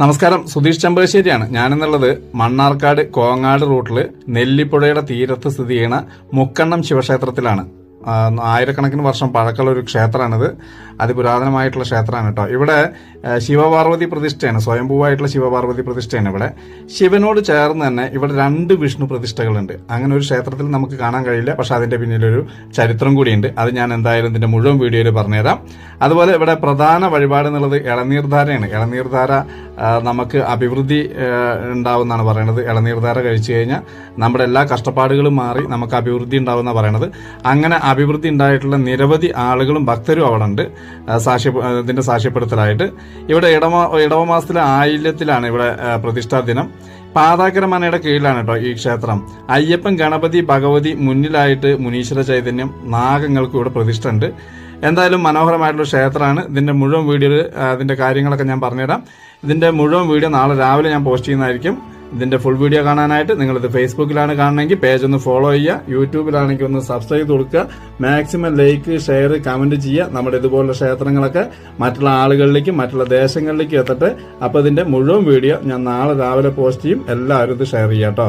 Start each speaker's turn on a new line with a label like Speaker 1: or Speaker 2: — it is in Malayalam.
Speaker 1: നമസ്കാരം. സുധീഷ് ചെമ്പകശ്ശേരിയാണ്. ഞാനെന്നുള്ളത് മണ്ണാർക്കാട് കോങ്ങാട് റൂട്ടിൽ നെല്ലിപ്പുഴയുടെ തീരത്ത് സ്ഥിതി ചെയ്യുന്ന മുക്കണ്ണം ശിവക്ഷേത്രത്തിലാണ്. ആയിരക്കണക്കിന് വർഷം പഴക്കമുള്ള ഒരു ക്ഷേത്രമാണിത്. അതിപുരാതനമായിട്ടുള്ള ക്ഷേത്രമാണ് കേട്ടോ. ഇവിടെ ശിവപാർവതി പ്രതിഷ്ഠയാണ്. സ്വയംഭൂവായിട്ടുള്ള ശിവപാർവതി പ്രതിഷ്ഠയാണ് ഇവിടെ. ശിവനോട് ചേർന്ന് തന്നെ ഇവിടെ രണ്ട് വിഷ്ണു പ്രതിഷ്ഠകളുണ്ട്. അങ്ങനെ ഒരു ക്ഷേത്രത്തിൽ നമുക്ക് കാണാൻ കഴിയില്ല പക്ഷെ അതിന്റെ പിന്നിലൊരു ചരിത്രം കൂടിയുണ്ട്. അത് ഞാൻ എന്തായാലും ഇതിന്റെ മുഴുവൻ വീഡിയോയിൽ പറഞ്ഞുതരാം. അതുപോലെ ഇവിടെ പ്രധാന വഴിപാട് എന്നുള്ളത് ഇളനീർധാരയാണ്. ഇളനീർധാര നമുക്ക് അഭിവൃദ്ധി ഉണ്ടാവുമെന്നാണ് പറയുന്നത് ഇളനീർധാര കഴിച്ചു കഴിഞ്ഞാൽ നമ്മുടെ എല്ലാ കഷ്ടപ്പാടുകളും മാറി നമുക്ക് അഭിവൃദ്ധി ഉണ്ടാവുന്ന പറയണത്. അങ്ങനെ അഭിവൃദ്ധി ഉണ്ടായിട്ടുള്ള നിരവധി ആളുകളും ഭക്തരും അവിടെ ഉണ്ട്. സാക്ഷ്യ ഇതിന്റെ സാക്ഷ്യപ്പെടുത്തലായിട്ട്. ഇവിടെ ഇടവ ഇടവമാസത്തിലെ ആയില്യത്തിലാണ് ഇവിടെ പ്രതിഷ്ഠാ ദിനം. പാതാക്കര മനയുടെ കീഴിലാണ് കേട്ടോ ഈ ക്ഷേത്രം. അയ്യപ്പൻ ഗണപതി ഭഗവതി മുന്നിലായിട്ട് മുനീശ്വര ചൈതന്യം നാഗങ്ങൾക്ക് ഇവിടെ പ്രതിഷ്ഠ ഉണ്ട് എന്തായാലും മനോഹരമായിട്ടുള്ള ക്ഷേത്രമാണ്. ഇതിന്റെ മുഴുവൻ വീഡിയോ അതിന്റെ കാര്യങ്ങളൊക്കെ ഞാൻ പറഞ്ഞുതരാം. ഇതിന്റെ മുഴുവൻ വീഡിയോ നാളെ രാവിലെ ഞാൻ പോസ്റ്റ് ചെയ്യുന്നതായിരിക്കും. ഇതിന്റെ ഫുൾ വീഡിയോ കാണാനായിട്ട് നിങ്ങളിത് ഫേസ്ബുക്കിലാണ് കാണണമെങ്കിൽ പേജ് ഒന്ന് ഫോളോ ചെയ്യുക യൂട്യൂബിലാണെങ്കിൽ ഒന്ന് സബ്സ്ക്രൈബ് കൊടുക്കുക. മാക്സിമം ലൈക്ക് ഷെയർ കമന്റ് ചെയ്യുക. നമ്മുടെ ഇതുപോലുള്ള ക്ഷേത്രങ്ങളൊക്കെ മറ്റുള്ള ആളുകളിലേക്കും മറ്റുള്ള ദേശങ്ങളിലേക്കും എത്തട്ടെ. അപ്പോൾ ഇതിന്റെ മുഴുവൻ വീഡിയോ ഞാൻ നാളെ രാവിലെ പോസ്റ്റ് ചെയ്യും. എല്ലാവരും ഇത് ഷെയർ ചെയ്യാം കേട്ടോ